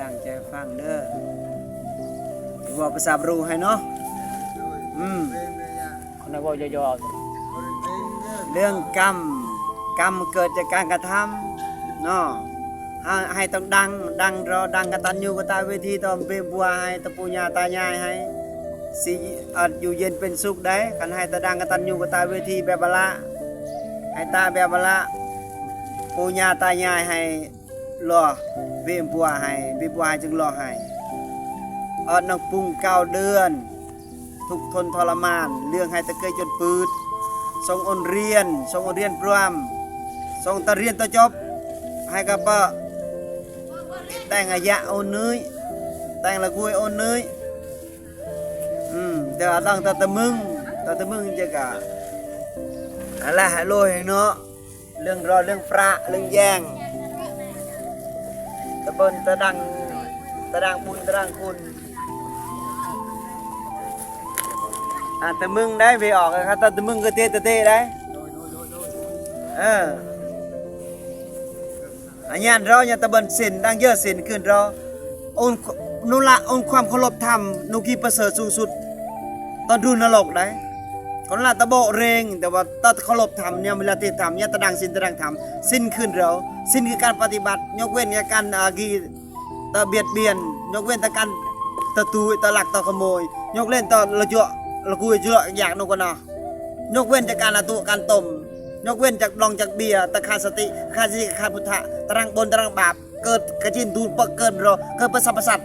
ตั้งใจฟังเด้อว่าภาษาบรูให้เนาะอืมคนนั้นบอกย่อๆเอาเรื่องกรรมกรรมเกิดจากการกระทำเนาะให้ให้ต้องดัง ดังรอดังกตัญญูกตเวทีตอมเปบัวให้ตะปูญาตายายให้สิอาจอยู่เย็นเป็นสุขได้คันให้ตะดังกตัญญูกตเวทีแบบบละให้ตาแบบบละปูญาตายายให้ รอเวียมบัวให้เวียมบัวให้จึงรอให้อดน้องปรุงเก้าเดือน ทุกทนทรมาน เรื่องให้ตะเกยจนปืดส่งอนเรียนส่งอนเรียนพรวมส่งตะเรียนตะจบ ให้กับปะแต่งอายะโอนเนยแต่งละกุยโอนเนยอืมแต่ว่าต้องตะตะมึงตะตะมึงจะกะอะไรให้โลยเนาะเรื่องรอเรื่องพระเรื่องแย่ง ตะเบินตะดังตะดังบุญตะดังคุณอะตะมึงได้ไปออกนะครับตะตะมึงก็เตะตะเตะได้เอออันยันเราอย่าตะเบินสินดังเยอะสินขึ้นเราองนุละองความเคารพธรรมนุกีประเสริฐสูงสุด ตอนดูนรกได้คนละตะโบเรงแต่ว่าตอนเคารพธรรมเนี่ยเวลาที่ธรรมเนี่ยตะดังสินตะดังธรรมสิ้นขึ้นเรา สิ้นคือการปฏิบัติ ยกเว้นกการกีตะเบียดเบียน ยกเว้นแต่การตะตุยตะหลักตะขโมย ยกเว้นตะละเจาะละกุยเจาะอยากนกนเนาะยกเว้นจากการละตุการต้มยกเว้นจากลองจากเบียร์ตะขาดสติขาดสติขาดพุทธะตรังบนตรังบาปเกิดกระจินดูปะเกิดรอเกิดประสัมปสัต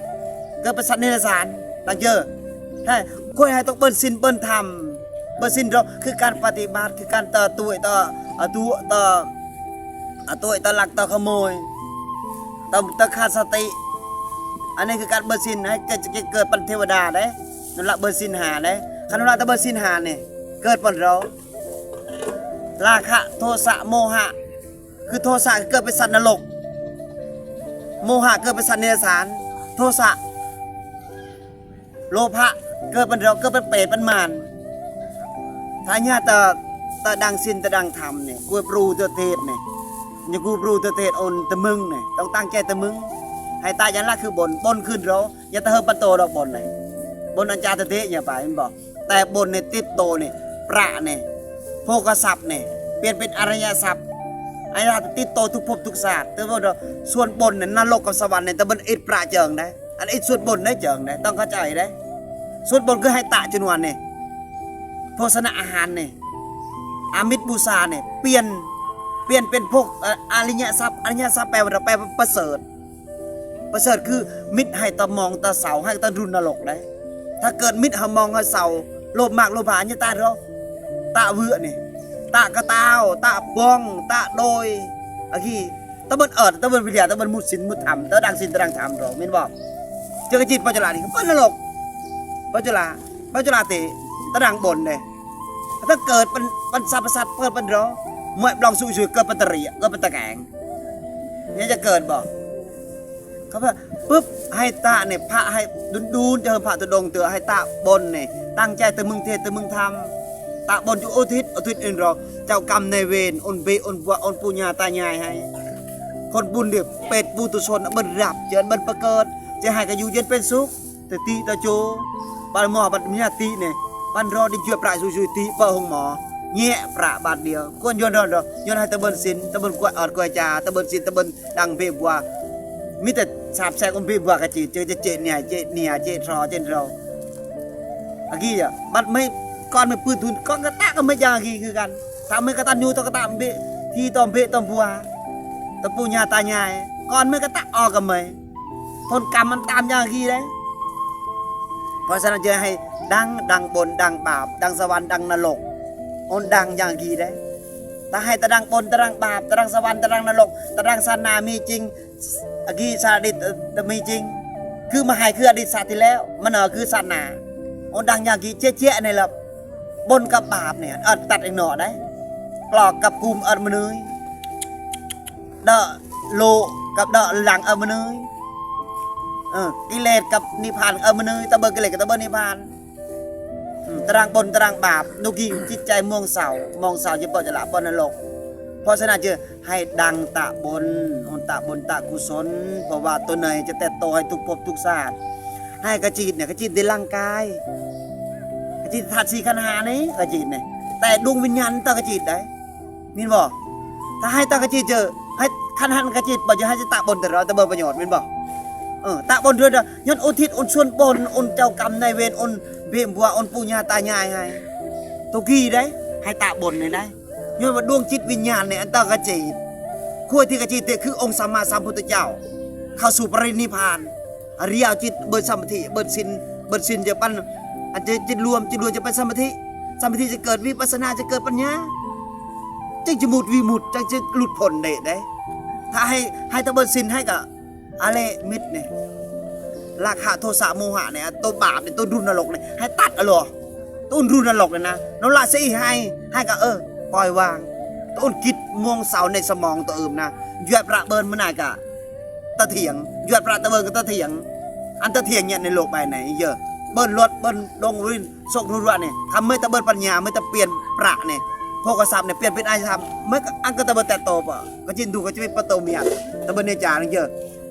เกิดประสัตนิรสารตังเยอะใช่คุยให้ต้องเปิ้นสินเปิ้นธรรมเปิ้นสินเราคือการปฏิบัติคือการต่อตัวต่ออะตัวต่อ อะตัวต่อหลักต่อขโมยต่อต่อขาดสติ อันนี้คือการเบอร์สินให้จะจะเกิดเป็นเทวดาได้นั่นละเบอร์สินหาได้คันว่าตะเบอร์สินหาเนี่ยเกิดป็นเราราคะโทสะโมหะ คือโทสะเกิดเป็นสัตว์นรก โมหะเกิดเป็นสัตว์เนรสาร โทสะโลภะเกิดเป็นเราเกิดเป็นเปรตเป็นมารถ้าญาตะตะดังสินตะดังธรรมเนี่ยกูปรูตัวเทศเนี่ย ย่ากูปรูตัวเทศอนตะมึงเนี่ยต้องตั้งใจตะมึง ให้ตายันละคือบนบนขึ้นเราอย่าตะเฮิปันโตดอกบนเลยบนอัญจาตะเทอย่าไปมันบอก แต่บนเนี่ยติดโตเนี่ยประเนี่ยโภกทรัพย์เนี่ยเปลี่ยนเป็นอริยทรัพย์อริยทรัพย์ติดโตทุกภพทุกศาสตร์แต่ว่าเราส่วนบนเนี่ยนรกกับสวรรค์เนี่ยแต่บนอิดประเจิงนะอันอิดส่วนบนได้เจิงนะต้องเข้าใจนะส่วนบนคือให้ตะจนวนเนี่ยโภชนะอาหารเนี่ยอามิตรบูชาเนี่ยเปลี่ยน เปลี่ยนเป็นพวกอริยทรัพย์อริยทรัพย์แปลว่าแปลว่าประเสริฐ ประเสริฐคือมิตรให้ตะมองตะเสาให้ตะรุนนรกได้ถ้าเกิดมิตรหามองให้เสาโลภมากโลภาเนี่ยตาเราตะเวือนี่ตะกระตาวตะบองตะโดยอะกี้ตะบินเอิดตะบินวิทยาตะบินมุดสินมุดธรรมตะดังสินตะดังธรรมเราแม่บอกเจอกระจิตปัจจุลานี่เปิ้นนรกปัจจุลาปัจจุลาติตะดังบนเด้ถ้าเกิดเป็นเป็นสัพพสัตว์เปิดเป็นรอ มวยบลองสุยสุยเกิดป็นตรียเกิดป็นตะแกงเนี่ยจะเกิดบ่เขาว่าปุ๊บให้ตาเนี่ยพระให้ดุนดูนเจอพระตุดงเตือให้ตาบนเนี่ยตั้งใจแต่มึงเทศแต่มึงทำตะบนจุอุทิศอุทิศอื่นรอเจ้ากรรมในเวรอุนเบอุนบัวอนปุญญาตายายให้ คนบุญเดียเป็ดปูตุชนบันรับเจริญบันประเกิดจะให้กันอยู่เย็นเป็นสุขแต่ตีตาโจปันหมอปันมียตีเนี่ยปันรอดิเจือปลายสุยตีเปิดห้องหมอ แง่ประบาทเดียวควรโยนรอนรโยนให้ตะเบินสินตะเบินกวยออดกวยจาตะเบินสินตะเบินดังเพบัวมีแต่สาบแซงอมเพบัวกะจีเจอจะเจเนี่ยเจเนี่ยเจทรอเจนเราอากี้อะบัดไม่ก่อนไม่ปืนทุนก่อนกระตะก็ไม่ยากี้คือกันทำไม่กระตันยูต้องกระตะเบะที่ตอมเบะตอมบัวตะปูญาตายายก่อนไม่กระตะออกกันไหมทนกรรมมันตามยางอากี้เลยเพราะฉะนั้นจะให้ดังดังบนดังบาปดังสวรรค์ดังนรก อนดังอย่างอากี้ได้ถ้าให้ตะดังบนตะดังบาปตะดังสวรรค์ตะดังนรกตะดังสานามีจริงอกีสาดิตมีจริง คือมาให้คืออดีตศาสตร์ที่แล้ว มันเออคือศาสนาโอ้ดังอย่างกี่เจ๊เจ๊ในละบนกับบาปเนี่ยเออตัดอีกหน่อได้กรอกกับภูมิเออมนุยเดาะโลกับเดาะหลังเออมนุยเออกิเลสกับนิพพานเออมนุยตะเบิกกิเลสกับตะเบิกนิพพาน ตารางบนตารางบาปนุกีจิตใจม่วงเสามองเสาจะปล่อจะละปอนรกเพราะฉะนั้นจะให้ดังตะบนอนตะบนตะกุศล เพราะว่าตัวเนยจะแต่โตให้ทุกภพทุกชาสติให้กระจีดเนี่ยกระจีดในร่างกายกระจีดธาตุสีขันหานี่กระจีดเนี่ยแต่ดวงวิญญาณตากระจีดได้มินบอกถ้าให้ตากระจีดเจอให้ขันหันกระจีดบอกจะให้จะตะบนแต่เราแต่เบอร์ประโยชน์มินบอก เออตะบนเรือยๆย้อนอุทิศอุนส่วนบนอุนเจ้ากรรมนายเวรอุนเบี้ยบัวอุนปู่ย่าตายายให้ตัวกี้ได้ให้ตะบนเลยได้ยนว่าดวงจิตวิญญาณเนี่ยอันตากระจีขั้วที่กระจีเนี่ยคือองค์สัมมาสัมพุทธเจ้า เข้าสู่ปรินิพานอริยจิตเบิดสมาธิเบิดสินเบิดสินจะปันอันจะจิตรวมจิตรวมจะเป็นสมาธิสมาธิจะเกิดวิปัสนาจะเกิดปัญญาจึงจะหมุดวิมุตจึงจะหลุดพ้นได้ได้ถ้าให้ให้ตะเบิดสินให้กับ อะไรมิดเนี่ยราคะโทสะโมหะเนี่ยตัวบาปเนี่ยตัวรุนนรกเนี่ยให้ตัดอะหรอต้นรุนนรกเลยนะน้องละสิให้ให้กับเออปล่อยวางต้นกิจม่วงเสาในสมองตัวอื่นะหยียบระเบินมันน่ากะตะเถียงหยวดปลาตะเบิงก็ตะเถียง อันตะเถียงเนี่ยในโลกใบไหนเยอะเบิ้ลรถเบิ้ลดงรินโศกรุนระเนี่ยทำเมื่อตะเบิลปัญญาเมื่อตะเปลี่ยนประเนี่ยพวกกษัตริย์เนี่ยเปลี่ยนเป็นอายธรรมเมื่ออันก็ตะเบิลแต่โตปะก็จินดูก็จะเป็นประตูเมียตะเบิลเนจาเนี่ยเยอะ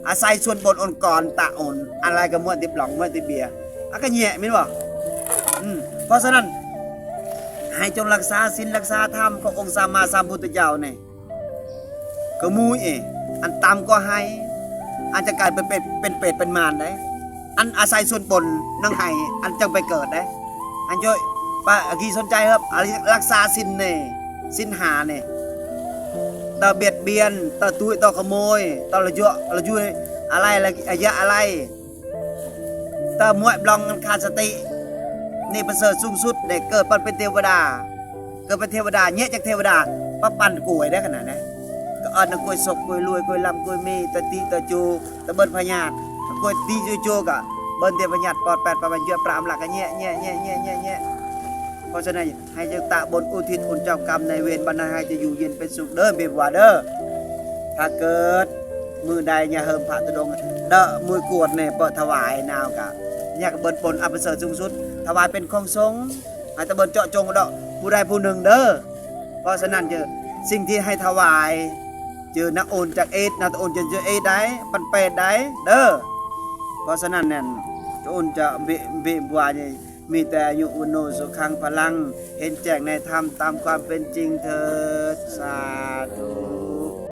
อาศัยส่วนบนอนกรตะโอนอะไรก็ม้วนติบหลองม้วนติเบียอันก็แย่ไม่รู้บ่อืมเพราะฉะนั้นให้จงรักษาศีลรักษาธรรมขององค์สัมมาสัมพุทธเจ้าเนี่ยก็มูยเออันตามก็ให้อาจจะกลายเป็นเป็ดเป็นเป็ดเป็นมารได้ อันอาศัยส่วนบนนั่งไห้อันจังไปเกิดได้ อันย่อยป้าอกีสนใจครับอะไรรักษาสินเนี่ยสินหาเนี่ย ต่อเบียดเบียนต่อตุ้ยต่อขโมยต่อระยั่วระยุยอะไรอะไรอายะอะไรต่อมวยบลองกันขาดสติ นี่ประเสริฐสูงสุดเด็กเกิดปันเป็นเทวดา เกิดเป็นเทวดาเนี้ยจากเทวดาปะปั่นกลวยได้ขนาดนั้นก็เอันกวยศกกวยรวยกวยลำกวยมีตะติตะจูตะเบิ้นพญาตกวยตีจูจูกะเบิ้นเทพญาตปอดแปดปะบันเยอะปรามหลักกะแย่แย่ย่แย่ย่แย่เพ ราะฉะนั้นให้เจ้าตะบนอุทิศอุนเจ้ากรรมในเวรบรรณาให้จะอยู่เย็นเป็นสุขเด้อเบียบว่าเด้อถ้าเกิดมือใดเนี่ยเฮิมพระตุดงเด้อมือกวดเนี่ยเปิดถวายนาวกะเนี่ยกเบิ้นปนอัปเสริฐสูงสุด ถวายเป็นของสงฆ์ให้ตะเบิ้นเจาะจงเด้อผู้ใดผู้หนึ่งเด้อเพราะฉะนั้นเจอสิ่งที่ให้ถวายเจอนักโอนจากเอสนักโอนจากเจอเอสได้ปันเปดได้เด้อเพราะฉะนั้นเนี่ยโอนจะเบเบบัวเนี่ย มีแต่อายุอุโนสุขังพลัง เห็นแจ้งในธรรมตามความเป็นจริงเถิดสาธุ